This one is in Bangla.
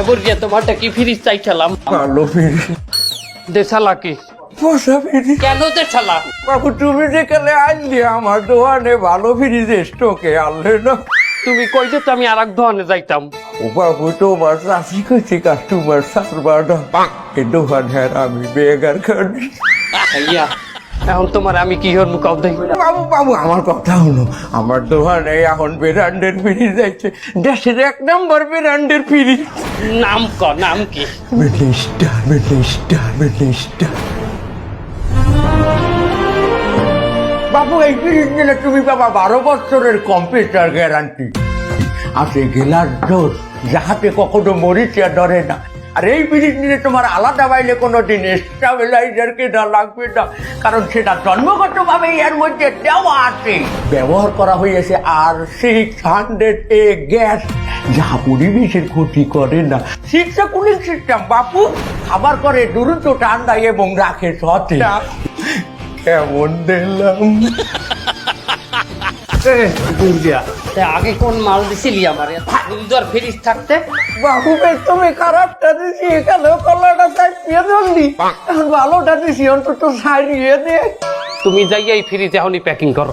এবার যে তোমারটা কি ফ্রিজ চাইছিলাম? ভালো ফিরি দেশালা কি? কেন দেশালা বাবু তুমি যেখানে আনলি আমার দোকানে ভালো ফ্রিজ স্টকে আনলে না। তুমি কইতে তো আমি আর এক দোকানে যাইতাম? ও বাবু তোমার চাষি কইছে কাস্টমার সারবা না। এই দোকানে আর আমি বেগার খানি। ইয়া এখন তোমার আমি কি হর দেই বাবু বাবু আমার কথা হলো আমার দোকানে এখন ফ্রিজ যাচ্ছে দেশের এক নম্বর ব্র্যান্ডের ফ্রিজ নাম ক নাম কি? মিনিস্টার মিনিস্টার মিনিস্টার বাবু এই ফ্রিজ নিলে তুমি বাবা বারো বছরের কম্পিউটার গ্যারান্টি। আছে গেলার ডোজ যাহাতে কখনো মরিচিয়া ডরে না। আর এই ফ্রিজ নিলে তোমার আলাদা বাইলে কোনো দিন স্টাবিলাইজার কেনা লাগবে না। কারণ সেটা জন্মগতভাবে এর মধ্যে দেওয়া আছে। ব্যবহার করা হয়েছে R six hundred A gas যা পরিবেশের ক্ষতি করে না। সিক্সটা কুলিং সিস্টেম বাপু খাবার করে দ্রুত ঠান্ডা এবং রাখে সতে কেমন দিলাম? আগে কোন মাল দিছিলি আমার? ফ্রিজ থাকতে? বাবু তুমি খারাপটা দিছি এখানেও কলাটা জলদি। এখন ভালোটা দিছি অন্তত সারিয়ে দে। তুমি যাই এই ফ্রিজ এখনই প্যাকিং করো।